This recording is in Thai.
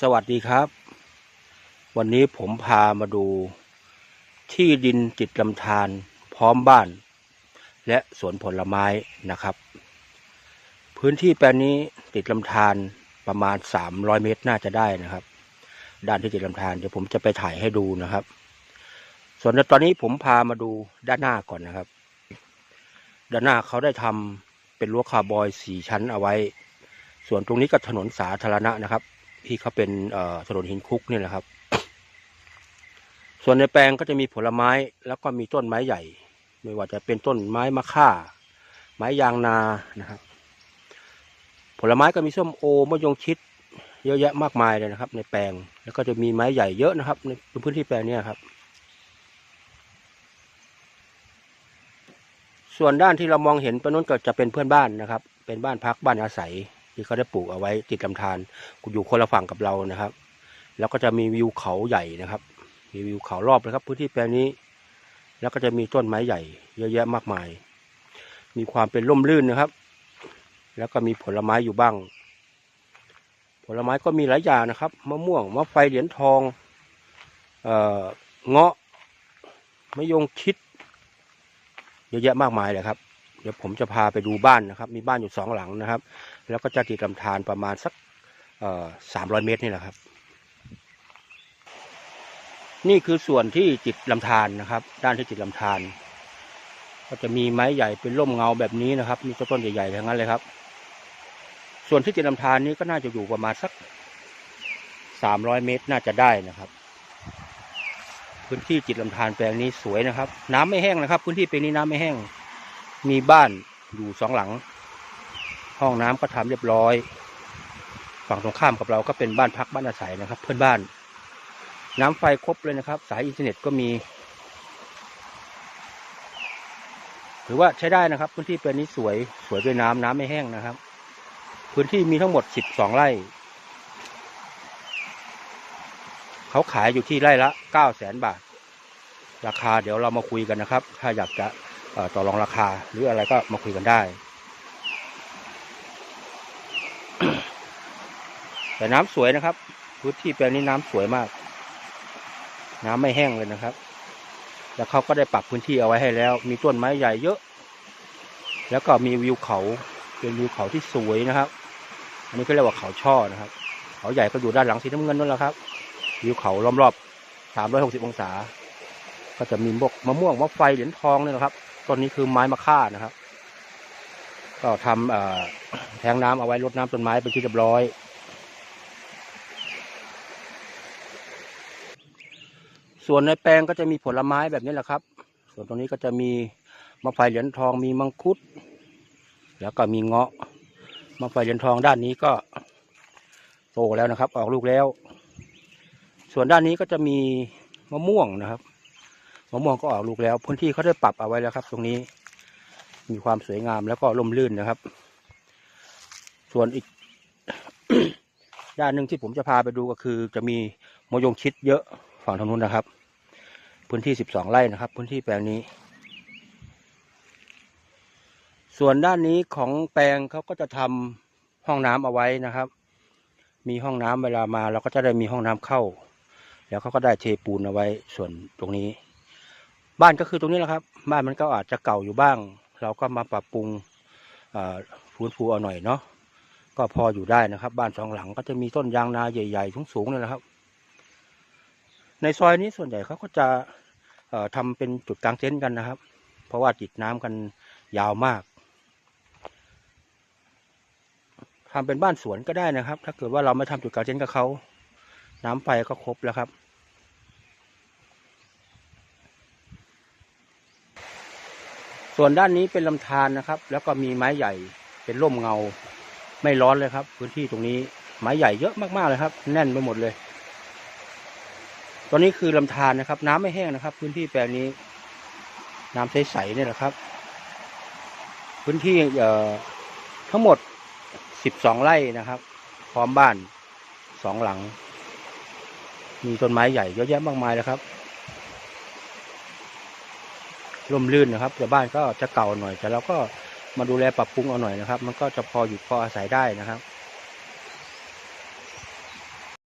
สวัสดีครับ วันนี้ผมพามาดู ที่ดินจิตลำธารพร้อมบ้าน และสวนผลไม้นะครับ พื้นที่แปลงนี้ติดลำธารประมาณ 300 เมตรน่าจะได้นะครับ ด้านที่ติดลำธารเดี๋ยวผมจะไปถ่ายให้ดูนะครับ ส่วนตอนนี้ผมพามาดูด้านหน้าก่อนนะครับ ด้านหน้าเขาได้ทำเป็นรั้วคาร์บอยสี่ชั้นเอาไว้ ส่วนตรงนี้ก็ถนนสาธารณะนะครับ ที่เขาเป็นถนนหินคุกนี่แหละครับ ส่วนในแปลงก็จะมีผลไม้แล้วก็มีต้นไม้ใหญ่ ไม่ว่าจะเป็นต้นไม้มะค่า ไม้ยางนานะครับ ผลไม้ก็มีส้มโอมะยงชิด เยอะแยะมากมายเลยนะครับ ในแปลงแล้วก็จะมีไม้ใหญ่เยอะนะครับ ในพื้นที่แปลงนี้ครับ ส่วนด้านที่เรามองเห็นไปนู้นก็จะเป็นเพื่อนบ้านนะครับ เป็นบ้านพักบ้านอาศัย ที่เขาได้ปลูกเอาไว้ติดลำธารอยู่คนละฝั่งกับเรานะครับ แล้วก็จะมีวิวเขาใหญ่นะครับ มีวิวเขารอบเลยครับ พื้นที่แปลงนี้ แล้วก็จะมีต้นไม้ใหญ่ เยอะแยะมากมาย มีความเป็นร่มรื่นนะครับ แล้วก็มีผลไม้อยู่บ้าง ผลไม้ก็มีหลายอย่างนะครับมะม่วงมะไฟเหรียญทองเอ่อเงาะมะยงชิดเยอะแยะมากมายเลยครับ เดี๋ยวผมจะพาไปดูบ้านนะครับ มีบ้านอยู่สองหลังนะครับ แล้วก็จะติดลำธารประมาณสักสามร้อยเมตรนี่แหละครับ นี่คือส่วนที่จิตลำธารนะครับ ด้านที่จิตลำธารก็จะมีไม้ใหญ่เป็นร่มเงาแบบนี้นะครับ มีต้นใหญ่ๆทั้งนั้นเลยครับ ส่วนที่จิตลำธารนี้ก็น่าจะอยู่ประมาณสักสามร้อยเมตรน่าจะได้นะครับ พื้นที่จิตลำธารแปลงนี้สวยนะครับ น้ำไม่แห้งนะครับ พื้นที่แปลงนี้น้ำไม่แห้ง มีบ้านอยู่สองหลัง ห้องน้ำก็ทำเรียบร้อย ฝั่งตรงข้ามกับเราก็เป็นบ้านพักบ้านอาศัยนะครับ เพื่อนบ้าน น้ำไฟครบเลยนะครับ สายอินเทอร์เน็ตก็มีถือว่าใช้ได้นะครับ พื้นที่เป็นนี้สวยสวยด้วยน้ำน้ำไม่แห้งนะครับ พื้นที่มีทั้งหมดสิบสองไร่เขาขายอยู่ที่ไร่ละเก้าแสนบาท ราคาเดี๋ยวเรามาคุยกันนะครับ ถ้าอยากจะ ต่อรองราคาหรืออะไรก็มาคุยกันได้ แต่น้ำสวยนะครับพื้นที่แปลงนี้น้ำสวยมาก น้ำไม่แห้งเลยนะครับ แล้วเขาก็ได้ปรับพื้นที่เอาไว้ให้แล้ว มีต้นไม้ใหญ่เยอะ แล้วก็มีวิวเขาเป็นวิวเขาที่สวยนะครับ อันนี้ก็เรียกว่าเขาช่อนะครับ เขาใหญ่ก็อยู่ด้านหลังสีน้ำเงินนั่นแหละครับวิวเขาล้อมรอบ 360 องศา ก็จะมีพวกมะม่วงมะไฟเหรียญทองเนี่ยนะครับ ต้นนี้คือไม้มะค่านะครับ ก็ทำแทงน้ำเอาไว้รดน้ำต้นไม้เป็นที่เรียบร้อย ส่วนในแปลงก็จะมีผลไม้แบบนี้แหละครับ ส่วนตรงนี้ก็จะมีมะไฟเหรียญทองมีมังคุด แล้วก็มีเงาะมะไฟเหรียญทองด้านนี้ก็โตแล้วนะครับ ออกลูกแล้ว ส่วนด้านนี้ก็จะมีมะม่วงนะครับ มะม่วงก็ออกลูกแล้ว พื้นที่เขาได้ปรับเอาไว้แล้วครับ ตรงนี้ มีความสวยงามแล้วก็ร่มรื่นนะครับ ส่วนอีก ด้านหนึ่งที่ผมจะพาไปดูก็คือ จะมีมะยงชิดเยอะฝั่งทางนู้นนะครับ พื้นที่สิบสองไร่นะครับ พื้นที่แปลงนี้ ส่วนด้านนี้ของแปลงเขาก็จะทำห้องน้ำเอาไว้นะครับ มีห้องน้ำเวลามาเราก็จะได้มีห้องน้ำเข้า แล้วเขาก็ได้เทปูนเอาไว้ส่วนตรงนี้ บ้านก็คือตรงนี้แหละครับ บ้านมันก็อาจจะเก่าอยู่บ้าง เราก็มาปรับปรุงฟื้นฟูเอาหน่อยเนาะก็พออยู่ได้นะครับ บ้านสองหลังก็จะมีต้นยางนาใหญ่ๆสูงๆเลยนะครับ ในซอยนี้ส่วนใหญ่เขาก็จะเอ่อทำเป็นจุดกลางเต็นท์กันนะครับ เพราะว่าจิตน้ำกันยาวมากทำเป็นบ้านสวนก็ได้นะครับ ถ้าเกิดว่าเราไม่ทำจุดกลางเต็นท์กับเขาน้ำไฟก็ครบแล้วครับ ส่วนด้านนี้เป็นลำธารนะครับ แล้วก็มีไม้ใหญ่เป็นร่มเงา ไม่ร้อนเลยครับ พื้นที่ตรงนี้ไม้ใหญ่เยอะมากๆเลยครับ แน่นไปหมดเลย ตอนนี้คือลำธารนะครับ น้ำไม่แห้งนะครับ พื้นที่แปลงนี้ น้ำใสๆเนี่ยแหละครับ พื้นที่เอ่อทั้งหมดสิบสองไร่นะครับ พร้อมบ้านสองหลัง มีต้นไม้ใหญ่เยอะแยะมากมายเลยครับ ร่มรื่นนะครับแต่บ้านก็จะเก่าหน่อย แต่เราก็มาดูแลปรับปรุงเอาหน่อยนะครับ มันก็จะพออยู่พออาศัยได้นะครับ